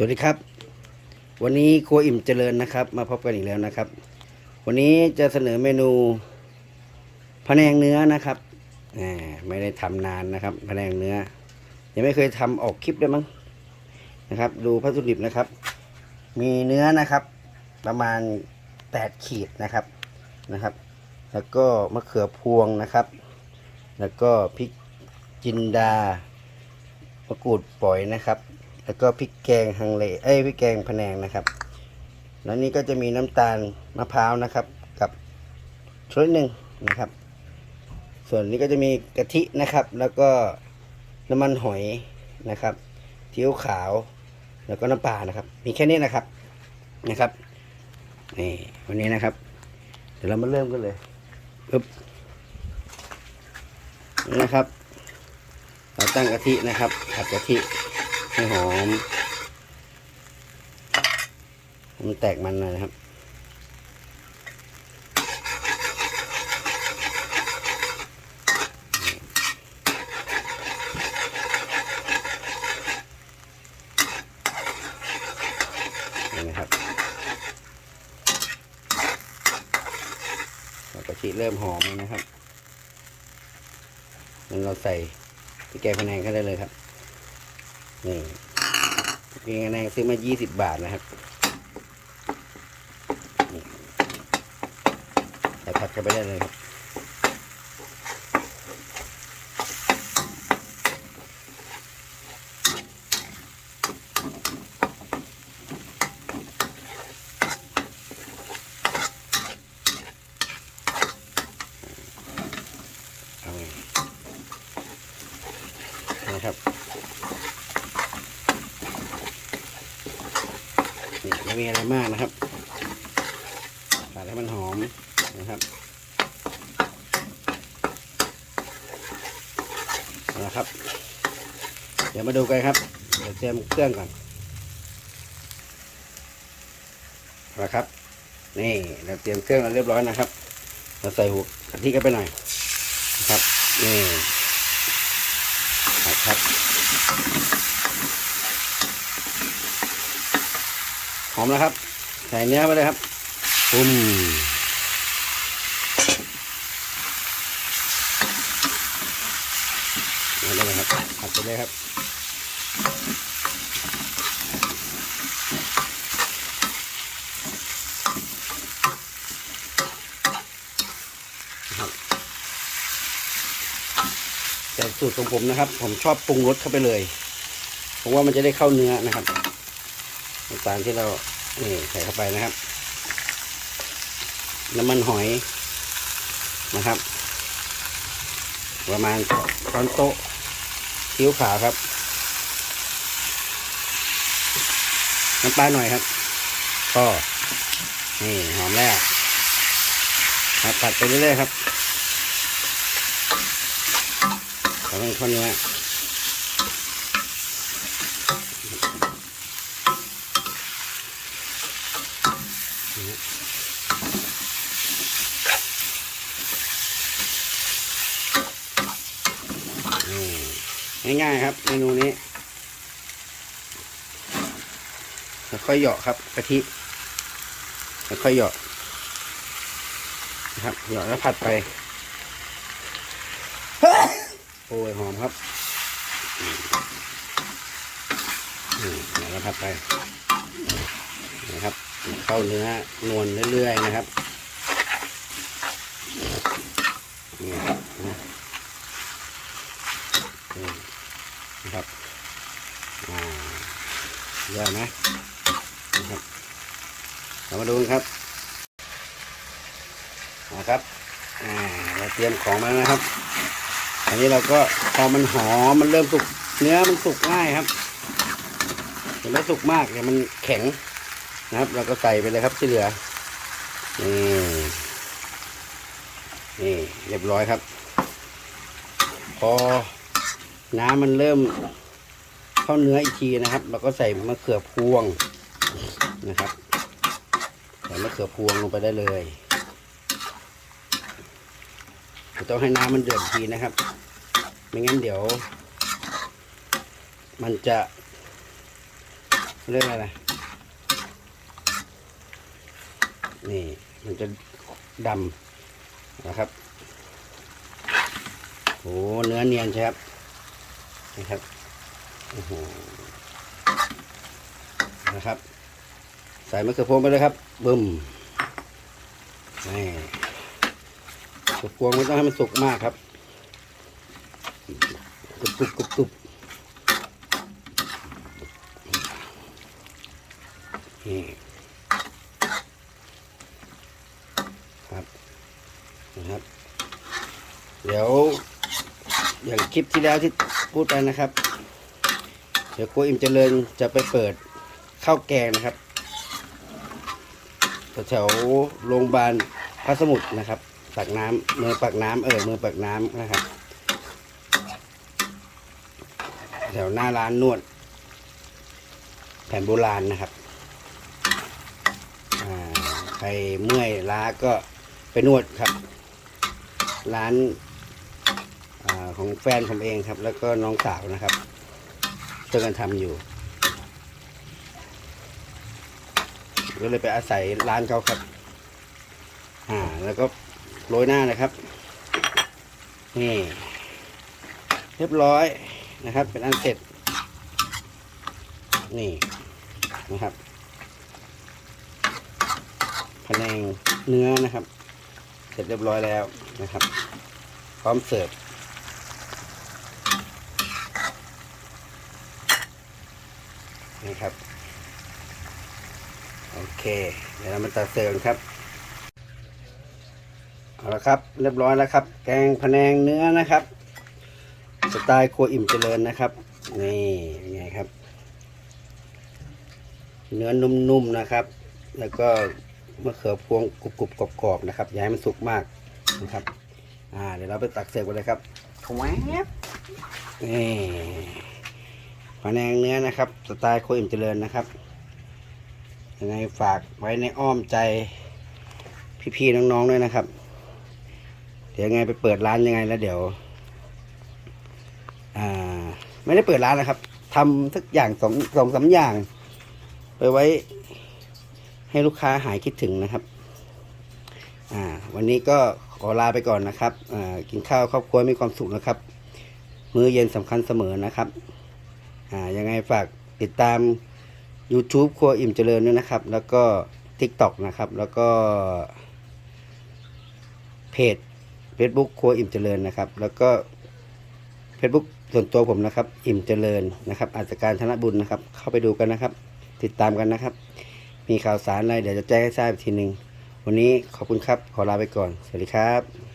สวัสดีครับ วันนี้ครัวอิ่มเจริญนะครับ มาพบกันอีกแล้วนะครับ วันนี้จะเสนอเมนูพะแนงเนื้อนะครับแหมไม่ได้ทำนานนะครับพะแนงเนื้อ ยังไม่เคยทำออกคลิปด้วยมั้งนะครับ ดูพัสดุดิบนะครับ มีเนื้อนะครับ ประมาณ8ขีดนะครับนะครับ แล้วก็มะเขือพวงนะครับ แล้วก็พริกจินดามะกรูดปล่อยนะครับ แล้วก็พริกแกงฮังเลเอ้ยพริกแกงพะแนงนะครับ แล้วนี่ก็จะมีน้ำตาลมะพร้าวนะครับ กับชุดหนึ่งนะครับ ส่วนนี้ก็จะมีกะทินะครับ แล้วก็น้ำมันหอยนะครับซีอิ๊วขาว แล้วก็น้ำปลานะครับ มีแค่นี้นะครับนะครับนี่วันนี้นะครับ เดี๋ยวเรามาเริ่มกันเลยปึ๊บนี่นะครับ เราตั้งกะทินะครับผัดกะทิ ให้หอมมันแตกมันหน่อยนะครับนี่นะครับกะทิเริ่มหอมแล้วนะครับงั้นเราใส่พริกแกงพะแนงเข้าได้เลยครับ นี่พริกงพะแนงซื้อมา 20 บาทนะครับนี่ใส่ผัดเข้าไปได้เลยครับ เอาไงนะครับนี่ไม่มีอะไรมากนะครับผัดให้มันหอมนะครับเอาละครับ เดี๋ยวมาดูกันครับ เดี๋ยวเตรียมเครื่องก่อนเอาละครับ นี่เราเตรียมเครื่องเราเรียบร้อยนะครับ เราใส่หัวกะทิกันไปหน่อยนะครับ นี่นะครับ อมแล้วครับ ใส่เนื้อไปเลยครับปุ้มนี่เลยครับผัดไปเลยครับครับแต่สูตรของผมนะครับ ผมชอบปรุงรสเข้าไปเลยผมว่ามันจะได้เข้าเนื้อนะครับ น้ำตาลที่เรานี่ใส่เข้าไปนะครับ น้ำมันหอยนะครับ ประมาณช้อนโต๊ะคิ้วขาวครับ น้ำปลาหน่อยครับก็นี่หอมแล้วครับผัดไปเรื่อยๆครับขอให้ข้นเนื้นี่ ง่ายๆครับเมนูนี้ค่อยๆเหยาะครับกะทิค่อยๆเหยาะนะครับเหยาะแล้วผัดไปโอ้ยหอมครับอืมอืมเหยาะแล้วผัดไปนะครับเข้าเนื้อนวลเรื่อยๆนะครับนี่ครับอืม นะครับอ่าเยอะไหมนะครับเรามาดูครับนะครับอ่าเราเตรียมของมาแล้วนะครับ อันนี้เราก็พอมันหอมมันเริ่มสุกเนื้อมันสุกง่ายครับมันไม่สุกมากเดี๋ยวมันแข็งนะครับ เราก็ใส่ไปเลยครับที่เหลือนี่นี่เรียบร้อยครับ พอ น้ำมันเริ่มเข้าเนื้ออีกทีนะครับ เราก็ใส่มะเขือพวงนะครับใส่มะเขือพวงลงไปได้เลยต้องให้น้ำมันเดือดทีนะครับ ไม่งั้นเดี๋ยว มันจะเรื่องอะไรนะนี่ มันจะดำนะครับโอ้เนื้อเนียนใช่ครับ นี่ครับโอ้โหนะครับ ใส่มะเขือพวงไปเลยครับบึ้มนี่มะเขือพวงไม่ต้องให้มันสุกมากครับกรุบกรุบกรุบกรุบนี่ครับนะครับ เดี๋ยว คลิปที่แล้วที่พูดไปนะครับ เดี๋ยวครูอิมเจริญจะไปเปิดข้าวแกงนะครับแถวโรงพยาบาลพระสมุทรนะครับปากน้ำเมืองปากน้ำเออเมืองปากน้ำนะครับ แถวหน้าร้านนวด แผนโบราณนะครับใครเมื่อยล้าก็ไปนวดครับ ร้าน ของแฟนผมเองครับ แล้วก็น้องสาวนะครับช่วยกันทำอยู่ก็เลยไปอาศัยร้านเขาครับ อ่า แล้วก็โรยหน้านะครับ นี่ เรียบร้อยนะครับ เป็นอันเสร็จ นี่นะครับพะแนงเนื้อนะครับ เสร็จเรียบร้อยแล้วนะครับ พร้อมเสิร์ฟ นี่ครับ โอเค เดี๋ยวเรามาตัดเสิร์ฟกันครับ เอาละครับ เรียบร้อยแล้วครับ แกงพะแนงเนื้อนะครับ สไตล์ครัวอิ่มเจริญนะครับ นี่เป็นไงครับ เนื้อนุ่มๆนะครับ แล้วก็มะเขือพวงกรุบๆกรอบๆนะครับ อย่าให้มันสุกมากนะครับ อ่า เดี๋ยวเราไปตักเสิร์ฟกันเลยครับแวบนี่ พะแนงเนื้อนะครับสไตล์โครัวอิ่มเจริญนะครับยังไงฝากไว้ในอ้อมใจพี่ๆน้องๆด้วยนะครับ เดี๋ยวยังไงไปเปิดร้านยังไงแล้วเดี๋ยวอ่าไม่ได้เปิดร้านนะครับทำสักอย่างสองสองสามอย่าง ไปไว้ให้ลูกค้าหายคิดถึงนะครับ อ่า วันนี้ก็ขอลาไปก่อนนะครับ อ่า กินข้าวครอบครัวมีความสุขนะครับ มื้อเย็นสำคัญเสมอนะครับ อ่ายังไงฝากติดตาม YouTube ครัวอิ่มเจริญด้วยนะครับ แล้วก็ TikTok นะครับ แล้วก็เพจ Facebook ครัวอิ่มเจริญนะครับ แล้วก็ Facebook ส่วนตัวผมนะครับ อิ่มเจริญนะครับอาจการธนบุญนะครับ เข้าไปดูกันนะครับ ติดตามกันนะครับ มีข่าวสารอะไรเดี๋ยวจะแจ้งให้ทราบอีกทีหนึ่งวันนี้ขอบคุณครับ ขอลาไปก่อน สวัสดีครับ